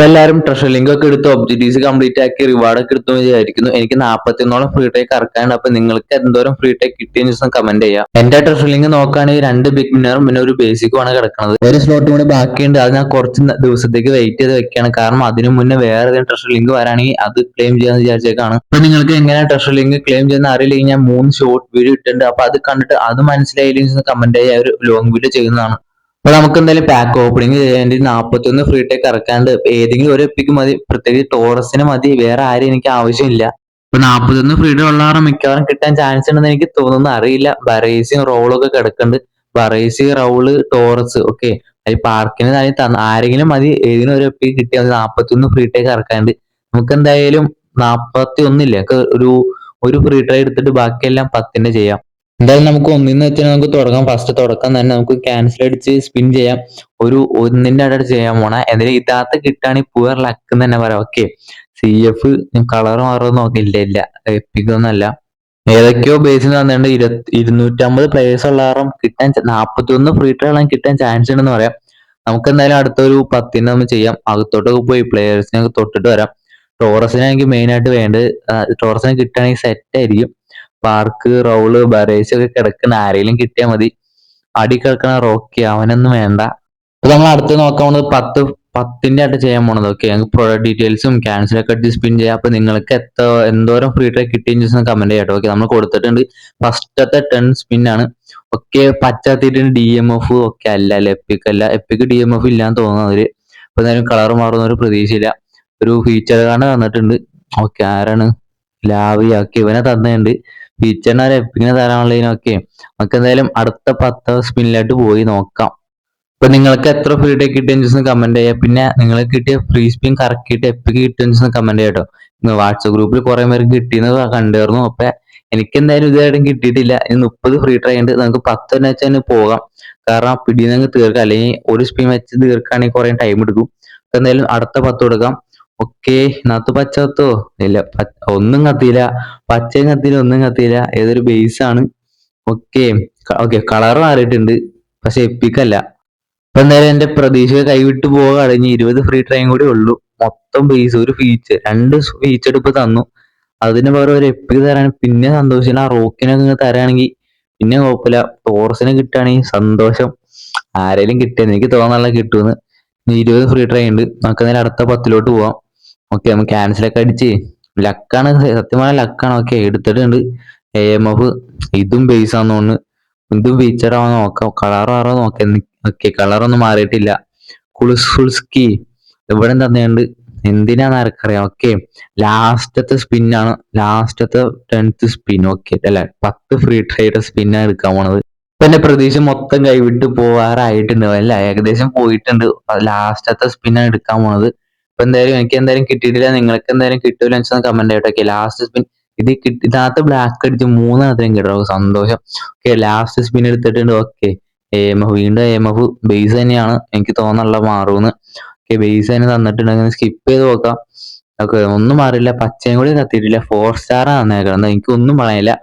ഇപ്പൊ എല്ലാവരും treasure link ഒക്കെ എടുത്ത് ഒബ്ജക്റ്റീവ്സ് കംപ്ലീറ്റ് ആക്കി റിവാർഡ് ഒക്കെ എടുത്തു വിചാരിക്കുന്നു. എനിക്ക് നാൽപ്പത്തിയൊന്നോളം ഫ്രീ ടേക്ക് ഇറക്കാനുണ്ട് അപ്പൊ നിങ്ങൾക്ക് എന്തോരം ഫ്രീ ടേക്ക് കിട്ടിയെന്ന് ദിവസം കമന്റ് ചെയ്യാം. എന്റെ ട്രഷർ ലിങ്ക് നോക്കുകയാണെങ്കിൽ രണ്ട് ബിഗ് വിന്നറും പിന്നെ ഒരു ബേസിക്കും ആണ് കിടക്കുന്നത്. ഒരു സ്ലോട്ട് കൂടി ബാക്കിയുണ്ട്. അത് ഞാൻ കുറച്ച് ദിവസത്തേക്ക് വെയിറ്റ് ചെയ്ത് വെക്കുകയാണ്. കാരണം അതിനു മുന്നേ വേറെ ഏതെങ്കിലും ട്രഷർ ലിങ്ക് വരാണെങ്കിൽ അത് ക്ലെയിം ചെയ്യാന്ന് വിചാരിച്ചേക്കാണ്. അപ്പൊ നിങ്ങൾക്ക് എങ്ങനെ ട്രഷർ ലിങ്ക് ക്ലെയിം ചെയ്യുന്ന അറിയില്ലെങ്കിൽ ഞാൻ മൂന്ന് ഷോർട്ട് വീഡിയോ ഇട്ടിട്ടുണ്ട്. അപ്പൊ അത് കണ്ടിട്ട് അത് മനസ്സിലായില്ലെങ്കിൽ കമന്റ് ചെയ്യാൻ ഒരു ലോങ് വീഡിയോ ചെയ്യുന്നതാണ്. അപ്പൊ നമുക്ക് എന്തായാലും പാക്ക് ഓപ്പണിങ് ചെയ്യേണ്ടി നാപ്പത്തി നാൽപ്പത്തൊന്ന് ഫ്രീ ടേക്ക് ഇറക്കാണ്ട് ഏതെങ്കിലും ഒരു എപ്പിക്ക് മതി. പ്രത്യേകിച്ച് ടോറസിന് മതി. വേറെ ആരും എനിക്ക് ആവശ്യമില്ല. ഇപ്പൊ നാൽപ്പത്തൊന്ന് ഫ്രീ ഡേ ഉള്ള കാരണം മിക്കവാറും കിട്ടാൻ ചാൻസ് ഉണ്ടെന്ന് എനിക്ക് തോന്നുന്നു. അറിയില്ല. ബറേസിയും റോളും ഒക്കെ കിടക്കുന്നുണ്ട് ബറേസി റൗൾ ടോറസ് ഓക്കെ അത് പാർക്കിന് തന്നെ തന്ന ആരെങ്കിലും മതി. ഏതെങ്കിലും ഒരു എപ്പിക്ക് കിട്ടിയാൽ മതി. നാൽപ്പത്തൊന്ന് ഫ്രീ ടേക്ക് ഇറക്കാണ്ട്. നമുക്ക് എന്തായാലും നാൽപ്പത്തി ഒന്നില്ലേ ഒരു ഒരു ഫ്രീ ട്രൈ എടുത്തിട്ട് ബാക്കിയെല്ലാം പത്തിന്റെ ചെയ്യാം. എന്തായാലും നമുക്ക് ഒന്നിന്ന് വെച്ചാൽ നമുക്ക് തുടങ്ങാം. ഫസ്റ്റ് തുടക്കം തന്നെ നമുക്ക് ക്യാൻസൽ അടിച്ച് സ്പിൻ ചെയ്യാം. ഒരു ഒന്നിന്റെ അടുത്ത് ചെയ്യാൻ പോണ. എന്തായാലും ഇതാത്ത കിട്ടാണെങ്കിൽ പുവർ ലക്ക് എന്ന് തന്നെ പറയാം. ഓക്കെ സി എഫ് കളർ മാറുമെന്ന് നോക്കില്ല. ഇല്ല എപ്പിക്കൊന്നല്ല ഏതൊക്കെയോ ബേസിൽ തന്നിട്ടുണ്ട്. ഇരുപത്തി ഇരുന്നൂറ്റമ്പത് പ്ലേയേഴ്സ് ഉള്ള കിട്ടാൻ നാൽപ്പത്തി ഒന്ന് ഫ്രീ ട്രയൽ കിട്ടാൻ ചാൻസ് ഉണ്ടെന്ന് പറയാം. നമുക്ക് എന്തായാലും അടുത്തൊരു പത്തിന് നമ്മൾ ചെയ്യാം. അകത്തോട്ടൊക്കെ പോയി പ്ലേയേഴ്സിനെ തൊട്ടിട്ട് വരാം. ടോറസിനെ എനിക്ക് മെയിൻ ആയിട്ട് വേണ്ടത് ടോറസിനെ കിട്ടുകയാണെങ്കിൽ സെറ്റ് ആയിരിക്കും. പാർക്ക് റൗൾ ബറേസ് ഒക്കെ കിടക്കുന്ന ആരെങ്കിലും കിട്ടിയാൽ മതി. അടി കിടക്കണ റോക്കി അവനൊന്നും വേണ്ട. അപ്പൊ നമ്മൾ അടുത്ത് നോക്കാൻ പോണത് പത്ത് പത്തിന്റെ ആയിട്ട് ചെയ്യാൻ പോണത്. ഓക്കെ ഞങ്ങൾക്ക് പ്രൊഡക്റ്റ് ഡീറ്റെയിൽസും ക്യാൻസൽ ഒക്കെ അടിച്ച് സ്പിൻ ചെയ്യാം. അപ്പൊ നിങ്ങൾക്ക് എത്ര എന്തോരം ഫ്രീ ട്രൈ കിട്ടിയെന്ന് ചോദിച്ചാൽ കമന്റ് ചെയ്യാം ഓക്കെ നമ്മൾ കൊടുത്തിട്ടുണ്ട്. ഫസ്റ്റത്തെ ടെൻ സ്പിൻ ആണ്. ഒക്കെ പച്ചാത്തിട്ട് ഡി എം എഫ് ഒക്കെ അല്ല അല്ല? എപ്പിക്ക് അല്ല. എപ്പിക്ക് ഡി എം എഫ് ഇല്ലാന്ന് തോന്നുന്നു അതിൽ അപ്പൊ എന്തായാലും കളർ മാറുന്ന ഒരു പ്രതീക്ഷയില്ല. ഒരു ഫീച്ചർ കാണാൻ തന്നിട്ടുണ്ട് ഓക്കെ ആരാണ്? ലാവിയാക്കി ഇവനെ തന്നിട്ടുണ്ട് ഒരു എപ്പിക്കിനെ തരാനുള്ളതിനൊക്കെ നമുക്ക് എന്തായാലും അടുത്ത പത്ത് സ്പിന്നിലായിട്ട് പോയി നോക്കാം. ഇപ്പൊ നിങ്ങൾക്ക് എത്ര ഫ്രീ ടേക്ക് കിട്ടിയെന്ന് കമന്റ് ചെയ്യാം. പിന്നെ നിങ്ങൾക്ക് കിട്ടിയ ഫ്രീ സ്പിൻ കറക്കിയിട്ട് എപ്പിക്ക് കിട്ടിയെന്ന് കമന്റ് ചെയ്യട്ടോ വാട്സപ്പ് ഗ്രൂപ്പിൽ കുറെ പേർക്ക് കിട്ടിയെന്ന് കണ്ടുവരുന്നു. അപ്പൊ എനിക്ക് എന്തായാലും ഇതുവരെയും കിട്ടിയിട്ടില്ല. ഇനി മുപ്പത് ഫ്രീ ട്രൈ ഉണ്ട്. നമുക്ക് പത്ത് തന്നെ വെച്ചാൽ പോകാം. കാരണം പിടിയിൽ നിന്ന് തീർക്കാം. അല്ലെങ്കിൽ ഒരു സ്പിൻ വെച്ച് തീർക്കുകയാണെങ്കിൽ കുറെ ടൈം എടുക്കും. എന്തായാലും അടുത്ത പത്ത് കൊടുക്കാം. ഓക്കെ ഇതിനകത്ത് പച്ച കത്തോ ഇല്ല ഒന്നും കത്തിയില്ല. പച്ചയും കത്തിയില്ല ഒന്നും കത്തിയില്ല. ഏതൊരു ബേസ് ആണ്. ഓക്കെ ഓക്കെ കളർ മാറിയിട്ടുണ്ട്. പക്ഷെ എപ്പിക്കല്ല ഇപ്പൊ എന്തായാലും എന്റെ പ്രതീക്ഷ കൈവിട്ട് പോവുകയാണ് ഇനി ഇരുപത് ഫ്രീ ട്രൈം കൂടി ഉള്ളൂ. മൊത്തം ബേസ് ഒരു ഫീച്ചർ രണ്ട് ഫീച്ചർ ഇപ്പൊ തന്നു. അതിന് പകരം ഒരു എപ്പിക്ക് തരാൻ പിന്നെ സന്തോഷം. ആ റോക്കിനൊക്കെ ഇങ്ങനെ തരാണെങ്കിൽ പിന്നെ കുഴപ്പമില്ല. ടോറസിനെ കിട്ടുകയാണെങ്കിൽ സന്തോഷം. ആരെങ്കിലും കിട്ടിയെന്ന് എനിക്ക് തോന്നാനുള്ള കിട്ടുമെന്ന്. ഇരുപത് ഫ്രീ ട്രൈ ഉണ്ട്. നമുക്ക് നേരെ അടുത്ത പത്തിലോട്ട് പോവാം. ഓക്കെ നമ്മൾ ക്യാൻസൽ ഒക്കെ അടിച്ച്. ലക്കാണ് സത്യമായ ലക്കാണ് ഓക്കെ എടുത്തിട്ടുണ്ട്. എ എം എഫ് ഇതും ബേസ് ആണെന്ന് തോന്നുന്നു. ഇതും ഫീച്ചർ ആവാൻ നോക്കാം. കളർ ആറോ നോക്കാം. ഓക്കെ കളർ ഒന്നും മാറിയിട്ടില്ല. കുളിസ്ഫുൾസ്കി ഇവിടെ തന്നെയുണ്ട്? എന്തിനാന്ന് ആർക്കറിയാം. ഓക്കെ ലാസ്റ്റത്തെ സ്പിന്നാണ് ലാസ്റ്റത്തെ ടെൻത്ത് സ്പിൻ ഓക്കെ അല്ല പത്ത് ഫ്രീ ട്രൈഡ് സ്പിന്നാണ് എടുക്കാൻ പോണത്. പിന്നെ പ്രതീക്ഷ മൊത്തം കൈവിട്ട് പോവാറായിട്ടുണ്ട് അല്ല ഏകദേശം പോയിട്ടുണ്ട്. ലാസ്റ്റത്തെ സ്പിന്നാണ് എടുക്കാൻ പോണത്. ഇപ്പൊ എന്തായാലും എനിക്ക് എന്തായാലും കിട്ടിയിട്ടില്ല നിങ്ങൾക്ക് എന്തായാലും കിട്ടൂല കമന്റ് ആയിട്ടൊക്കെ ലാസ്റ്റ് സ്പിൻ ഇത് കിട്ടി ഇതിനകത്ത് ബ്ലാക്ക് അടിച്ച് മൂന്നെണ്ണത്തിനും കിട്ടും സന്തോഷം. ഓക്കെ ലാസ്റ്റ് സ്പിൻ എടുത്തിട്ടുണ്ട്. ഓക്കെ എം എഫ് വീണ്ടും എം എഫ് ബേസ് തന്നെയാണ്. എനിക്ക് തോന്നുന്നുള്ള മാറുമെന്ന് ഓക്കെ ബേസ് തന്നെ തന്നിട്ടുണ്ടെങ്കിൽ സ്കിപ്പ് ചെയ്ത് നോക്കാം. ഓക്കെ ഒന്നും മാറില്ല പച്ചയും കൂടി കത്തിയിട്ടില്ല. ഫോർ സ്റ്റാർ തന്നേക്കണം എനിക്ക് ഒന്നും പറയാനില്ല.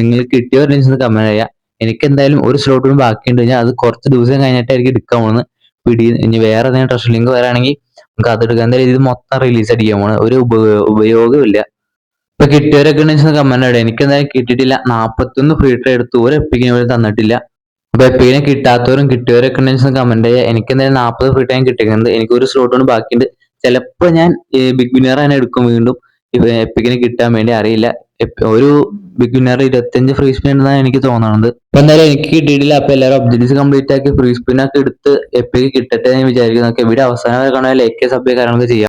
നിങ്ങൾ കിട്ടിയ ഒരു കമന്റ് ചെയ്യാം. എനിക്ക് എന്തായാലും ഒരു സ്ലോട്ട് ബാക്കിയുണ്ട്. ഞാൻ അത് കുറച്ച് ദിവസം കഴിഞ്ഞിട്ടായിരിക്കും എടുക്കാൻ പോകുന്നത്. പിടി ഇനി വേറെ ഏതെങ്കിലും ട്രഷർ ലിങ്ക് വരാണെങ്കിൽ നമുക്ക് അത് എടുക്കാം എന്തായാലും ഇത് മൊത്തം റിലീസ് അടിക്കാൻ പോണ്. ഒരു ഉപ- ഉപയോഗമില്ല ഇപ്പൊ കിട്ടിയവരൊക്കെ ഉണ്ടെങ്കിൽ കമന്റ് ഇടാം. എനിക്ക് എന്തായാലും കിട്ടിയിട്ടില്ല. നാപ്പത്തൊന്ന് ഫ്രീ ട്രൈ എടുത്തു. ഒരു എപ്പിക്കിന് പോലും തന്നിട്ടില്ല. അപ്പൊ എപ്പിക്കിനെ കിട്ടാത്തവരും കിട്ടിയവരൊക്കെ ഉണ്ടെങ്കിൽ കമന്റ് ചെയ്യാം എനിക്ക് എന്തായാലും നാപ്പത് ഫ്രീ ടൈം കിട്ടിയിട്ടുണ്ട് എനിക്ക് ഒരു സ്ലോട്ട് കൊണ്ട് ബാക്കിയുണ്ട്. ചിലപ്പോ ഞാൻ ബിഗ് വിന്നർ തന്നെ എടുക്കും വീണ്ടും. എപ്പിക്കിന് കിട്ടാൻ വേണ്ടി അറിയില്ല. ഒരു ബിഗിനർ ഇരുപത്തിയഞ്ച് ഫ്രീ സ്പിൻ എന്നാണ് എനിക്ക് തോന്നുന്നത് അപ്പൊ എന്തായാലും എനിക്ക് കിട്ടിയിട്ടില്ല. അപ്പൊ എല്ലാവരും ഒബ്ജക്റ്റീവ്സ് കംപ്ലീറ്റ് ആക്കി ഫ്രീ സ്പിൻ ഒക്കെ എടുത്ത് എപ്പിക്ക് കിട്ടട്ടെ എന്ന് വിചാരിക്കുന്നു. ഇവിടെ അവസാനം കാണാൻ ലൈക്ക് സബ്ബ് കാര്യങ്ങളൊക്കെ ചെയ്യാം.